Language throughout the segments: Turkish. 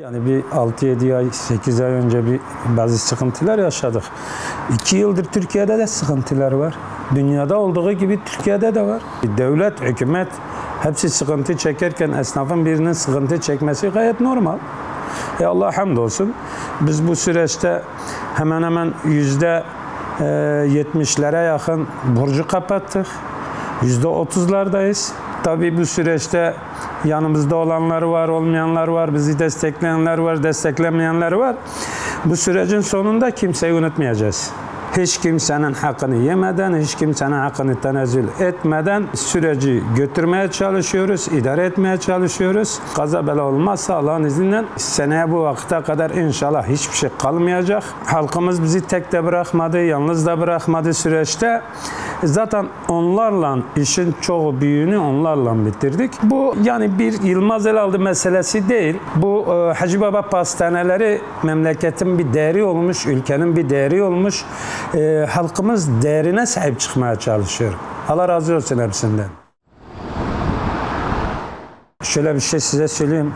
Yani bir 6-7 ay, 8 ay önce bir bazı sıkıntılar yaşadık. 2 yıldır Türkiye'de de sıkıntılar var. Dünyada olduğu gibi Türkiye'de de var. Devlet, hükümet hepsi sıkıntı çekerken esnafın birinin sıkıntı çekmesi gayet normal. E Allah hamdolsun biz bu süreçte hemen hemen yüzde e, 70'lere yakın borcu kapattık. Yüzde 30'lardayız. Tabii bu süreçte yanımızda olanlar var, olmayanlar var, bizi destekleyenler var, desteklemeyenler var. Bu sürecin sonunda kimseyi unutmayacağız. Hiç kimsenin hakkını yemeden, hiç kimsenin hakkını tenezzül etmeden süreci götürmeye çalışıyoruz, idare etmeye çalışıyoruz. Kaza bela olmazsa Allah'ın izniyle seneye bu vakte kadar inşallah hiçbir şey kalmayacak. Halkımız bizi tek de bırakmadı, yalnız da bırakmadı süreçte. Zaten onlarla işin çoğu büyüğünü onlarla bitirdik. Bu yani bir Yılmaz Elaldı meselesi değil. Bu e, Hacı Baba pastaneleri memleketin bir değeri olmuş, ülkenin bir değeri olmuş. E, halkımız değerine sahip çıkmaya çalışıyor. Allah razı olsun hepsinden. Şöyle bir şey size söyleyeyim.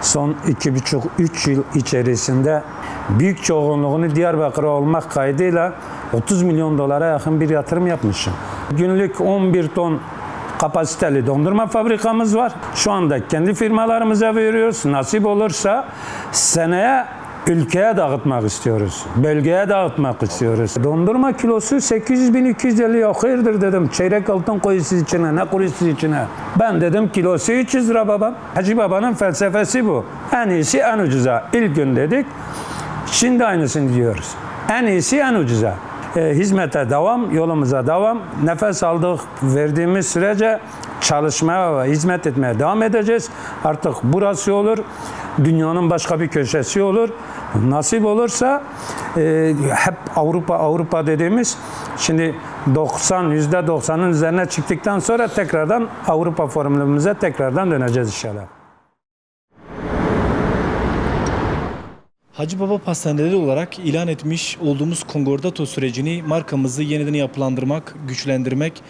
Son iki buçuk, üç yıl içerisinde büyük çoğunluğunu Diyarbakır'a olmak kaydıyla 30 milyon dolara yakın bir yatırım yapmışım. Günlük 11 ton kapasiteli dondurma fabrikamız var. Şu anda kendi firmalarımıza veriyoruz. Nasip olursa seneye ülkeye dağıtmak istiyoruz. Bölgeye dağıtmak istiyoruz. Dondurma kilosu 800 bin 250 ya hayırdır dedim. Çeyrek altın koyusu içine ne kurusu içine. Ben dedim kilosu 300 lira babam. Hacı babanın felsefesi bu. En iyisi en ucuza. İlk gün dedik. Şimdi aynısını diyoruz. En iyisi en ucuza. E, hizmete devam, yolumuza devam. Nefes aldık, verdiğimiz sürece çalışmaya ve hizmet etmeye devam edeceğiz. Artık burası olur, dünyanın başka bir köşesi olur. Nasip olursa e, hep Avrupa Avrupa dediğimiz şimdi 90 yüzde 90'ın üzerine çıktıktan sonra tekrardan Avrupa formülümüze tekrardan döneceğiz inşallah. Hacı Baba Pastaneleri olarak ilan etmiş olduğumuz konkordato sürecini markamızı yeniden yapılandırmak, güçlendirmek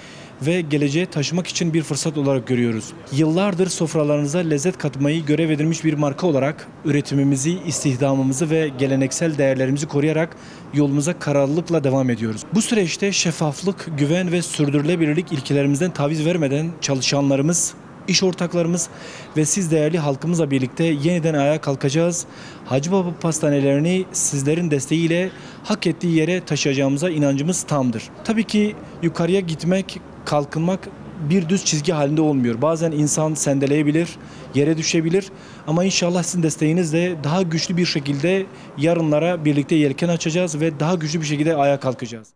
ve geleceğe taşımak için bir fırsat olarak görüyoruz. Yıllardır sofralarınıza lezzet katmayı görev edilmiş bir marka olarak üretimimizi, istihdamımızı ve geleneksel değerlerimizi koruyarak yolumuza kararlılıkla devam ediyoruz. Bu süreçte şeffaflık, güven ve sürdürülebilirlik ilkelerimizden taviz vermeden çalışanlarımız, iş ortaklarımız ve siz değerli halkımızla birlikte yeniden ayağa kalkacağız. Hacı Baba pastanelerini sizlerin desteğiyle hak ettiği yere taşıyacağımıza inancımız tamdır. Tabii ki yukarıya gitmek, kalkınmak bir düz çizgi halinde olmuyor. Bazen insan sendeleyebilir, yere düşebilir ama inşallah sizin desteğinizle daha güçlü bir şekilde yarınlara birlikte yelken açacağız ve daha güçlü bir şekilde ayağa kalkacağız.